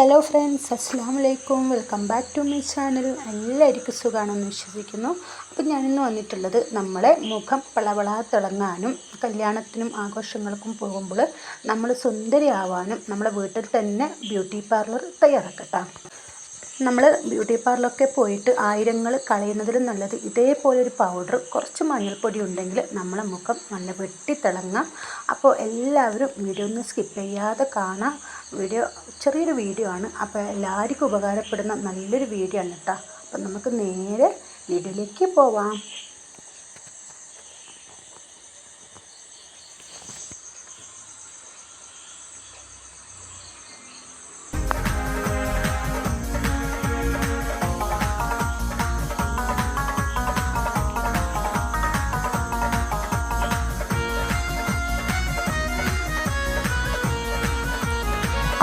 Hello friends അസ്സാം വലൈക്കും welcome back to my channel എല്ലാവർക്കും സുഖമാണെന്ന് വിശ്വസിക്കുന്നു. അപ്പം ഞാനിന്ന് വന്നിട്ടുള്ളത് നമ്മളെ മുഖം പളവളാ തിളങ്ങാനും കല്യാണത്തിനും ആഘോഷങ്ങൾക്കും പോകുമ്പോൾ നമ്മൾ സുന്ദരിയാവാനും നമ്മളെ വീട്ടിൽ തന്നെ ബ്യൂട്ടി പാർലർ തയ്യാറാക്കട്ടാം. നമ്മൾ ബ്യൂട്ടി പാർലറൊക്കെ പോയിട്ട് ആയിരങ്ങൾ കളയുന്നതിലും നല്ലത് ഇതേപോലെ ഒരു പൗഡർ കുറച്ച് മഞ്ഞൾപ്പൊടി ഉണ്ടെങ്കിൽ നമ്മളെ മുഖം നല്ല വെട്ടിത്തിളങ്ങാം. അപ്പോൾ എല്ലാവരും വീഡിയോ ഒന്ന് സ്കിപ്പ് ചെയ്യാതെ കാണാം. വീഡിയോ ചെറിയൊരു വീഡിയോ ആണ്. അപ്പോൾ എല്ലാവർക്കും ഉപകാരപ്പെടുന്ന നല്ലൊരു വീഡിയോ ആണ് കേട്ടോ അപ്പം നമുക്ക് നേരെ വീഡിയോയിലേക്ക് പോവാം.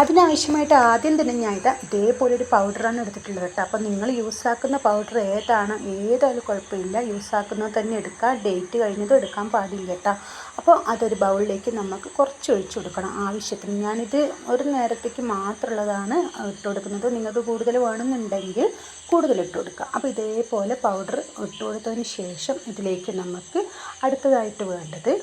അതിനാവശ്യമായിട്ട് ആദ്യം തന്നെ ഞാൻ ഇത് ഇതേപോലെ ഒരു പൗഡറാണ് എടുത്തിട്ടുള്ളത് കേട്ടോ. അപ്പോൾ നിങ്ങൾ യൂസാക്കുന്ന പൗഡർ ഏതാണ് ഏതായാലും കുഴപ്പമില്ല. യൂസാക്കുന്നത് തന്നെ എടുക്കുക ഡേറ്റ് കഴിഞ്ഞതും എടുക്കാൻ പാടില്ല കേട്ടോ. അപ്പോൾ അതൊരു ബൗളിലേക്ക് നമുക്ക് കുറച്ച് ഒഴിച്ചു കൊടുക്കണം. ആവശ്യത്തിന് ഞാനിത് ഒരു നേരത്തേക്ക് മാത്രമുള്ളതാണ് ഇട്ട് കൊടുക്കുന്നത്. നിങ്ങൾക്ക് കൂടുതൽ വേണമെന്നുണ്ടെങ്കിൽ കൂടുതൽ ഇട്ട് കൊടുക്കുക അപ്പോൾ ഇതേപോലെ പൗഡർ ഇട്ട് കൊടുത്തതിന് ശേഷം ഇതിലേക്ക് നമുക്ക് അടുത്തതായിട്ട് വേണ്ടത്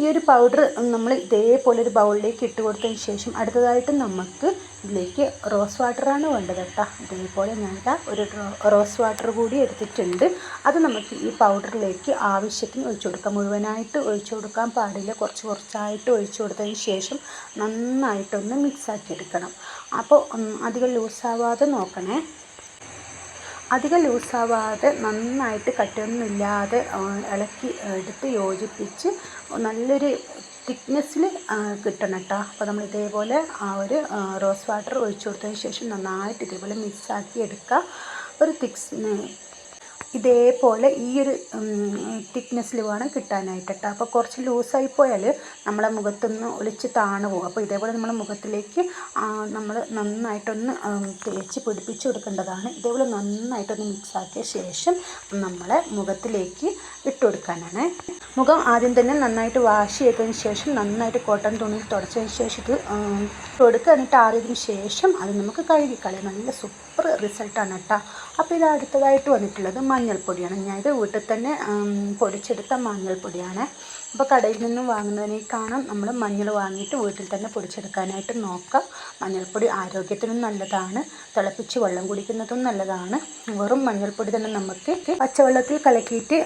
ഈ ഒരു പൗഡർ നമ്മൾ ഇതേപോലെ ഒരു ബൗളിലേക്ക് ഇട്ട് കൊടുത്തതിന് ശേഷം അടുത്തതായിട്ട് നമുക്ക് ഇതിലേക്ക് റോസ് വാട്ടറാണ് വേണ്ടത് കേട്ടോ. ഇതേപോലെ ഞാൻ ഒരു റോസ് വാട്ടർ കൂടി എടുത്തിട്ടുണ്ട്. അത് നമുക്ക് ഈ പൗഡറിലേക്ക് ആവശ്യത്തിന് ഒഴിച്ചു കൊടുക്കാം. മുഴുവനായിട്ട് ഒഴിച്ചു കൊടുക്കാൻ പാടില്ല. കുറച്ച് കുറച്ചായിട്ട് ഒഴിച്ചു കൊടുത്തതിന് ശേഷം നന്നായിട്ടൊന്ന് മിക്സാക്കി എടുക്കണം. അപ്പോൾ അധികം ലൂസാവാതെ നോക്കണേ. അധികം ലൂസാവാതെ നന്നായിട്ട് കട്ടിയൊന്നുമില്ലാതെ ഇളക്കി എടുത്ത് യോജിപ്പിച്ച് നല്ലൊരു തിക്നെസ്സിൽ കിട്ടണം കേട്ടോ. അപ്പോൾ നമ്മൾ ഇതേപോലെ ആ ഒരു റോസ് വാട്ടർ ഒഴിച്ചു കൊടുത്തതിന് ശേഷം നന്നായിട്ട് ഇതേപോലെ മിക്സാക്കി എടുക്കുക ഒരു തിക്സ് ഇതേപോലെ ഈ ഒരു തിക്നെസ്സിൽ വേണം കിട്ടാനായിട്ട് കേട്ടോ അപ്പോൾ കുറച്ച് ലൂസായി പോയാൽ നമ്മളെ മുഖത്തൊന്ന് ഒളിച്ച് താണു പോകും. അപ്പോൾ ഇതേപോലെ നമ്മളെ മുഖത്തിലേക്ക് നമ്മൾ നന്നായിട്ടൊന്ന് തേച്ച് പിടിപ്പിച്ച് കൊടുക്കേണ്ടതാണ്. ഇതേപോലെ നന്നായിട്ടൊന്ന് മിക്സ് ആക്കിയ ശേഷം നമ്മളെ മുഖത്തിലേക്ക് ഇട്ട് കൊടുക്കാനാണ്. മുഖം ആദ്യം തന്നെ നന്നായിട്ട് വാഷ് ചെയ്തതിന് ശേഷം നന്നായിട്ട് കോട്ടൺ തുണിയിൽ തുടച്ചതിന് ശേഷം ഇത് കൊടുക്കുക. എന്നിട്ട് ആറിയതിന് ശേഷം അത് നമുക്ക് കഴുകിക്കളയാം. നല്ല സൂപ്പർ റിസൾട്ടാണ് കേട്ടോ അപ്പോൾ ഇത് അടുത്തതായിട്ട് വന്നിട്ടുള്ളത് മഞ്ഞൾപ്പൊടിയാണ്. ഞാൻ ഇത് വീട്ടിൽ തന്നെ പൊടിച്ചെടുത്ത മഞ്ഞൾപ്പൊടിയാണ്. അപ്പോൾ കടയിൽ നിന്നും വാങ്ങുന്നതിനേക്കാളും നമ്മൾ മഞ്ഞൾ വാങ്ങിയിട്ട് വീട്ടിൽ തന്നെ പൊടിച്ചെടുക്കാനായിട്ട് നോക്കാം. മഞ്ഞൾപ്പൊടി ആരോഗ്യത്തിനും നല്ലതാണ്. തിളപ്പിച്ച് വെള്ളം കുടിക്കുന്നതും നല്ലതാണ്. വെറും മഞ്ഞൾപ്പൊടി തന്നെ നമുക്ക് പച്ചവെള്ളത്തിൽ കലക്കിയിട്ട്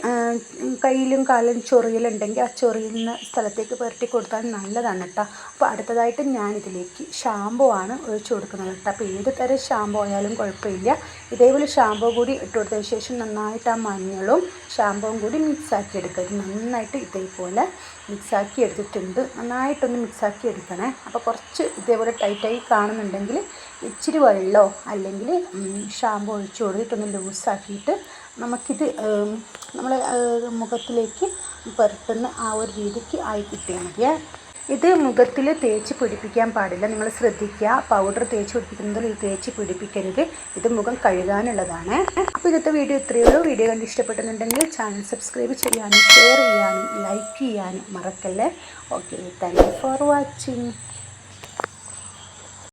കയ്യിലും കാലും ചൊറിയലുണ്ടെങ്കിൽ ആ ചൊറിയുന്ന സ്ഥലത്തേക്ക് പുരട്ടി കൊടുത്താൽ നല്ലതാണ് കേട്ടോ അപ്പോൾ അടുത്തതായിട്ട് ഞാനിതിലേക്ക് ഷാമ്പു ആണ് ഒഴിച്ചു കൊടുക്കുന്നത് കേട്ടോ അപ്പോൾ ഏത് തരം ഷാമ്പു ആയാലും കുഴപ്പമില്ല. ഇതേപോലെ ഷാമ്പൂ കൂടി ഇട്ട് കൊടുത്തതിന് ശേഷം നന്നായിട്ട് ആ മഞ്ഞളും ഷാമ്പൂവും കൂടി മിക്സാക്കി എടുക്കുക. നന്നായിട്ട് ഇതേപോലെ പോലെ മിക്സാക്കി എടുത്തിട്ടുണ്ട്. നന്നായിട്ടൊന്ന് മിക്സാക്കി എടുക്കണേ. അപ്പോൾ കുറച്ച് ഇതേപോലെ ടൈറ്റായി കാണുന്നുണ്ടെങ്കിൽ ഇച്ചിരി വെള്ളമോ അല്ലെങ്കിൽ ഷാമ്പു ഒഴിച്ച് കൊടുത്തിട്ടൊന്ന് ലൂസാക്കിയിട്ട് നമുക്കിത് നമ്മളെ മുഖത്തിലേക്ക് പുരട്ടുന്ന ആ ഒരു രീതിക്ക് ആയി കിട്ടിയാൽ മതിയേ. ഇത് മുഖത്തിൽ തേച്ച് പിടിപ്പിക്കാൻ പാടില്ല. നിങ്ങൾ ശ്രദ്ധിക്കുക. പൗഡർ തേച്ച് പിടിപ്പിക്കുന്നതിൽ ഇത് തേച്ച് പിടിപ്പിക്കരുത്. ഇത് മുഖം കഴുകാനുള്ളതാണ്. അപ്പോൾ ഇന്നത്തെ വീഡിയോ ഇത്രയേ ഉള്ളൂ. വീഡിയോ കണ്ട് ഇഷ്ടപ്പെടുന്നുണ്ടെങ്കിൽ ചാനൽ സബ്സ്ക്രൈബ് ചെയ്യാനും ഷെയർ ചെയ്യാനും ലൈക്ക് ചെയ്യാനും മറക്കല്ലേ? Okay thank you for watching.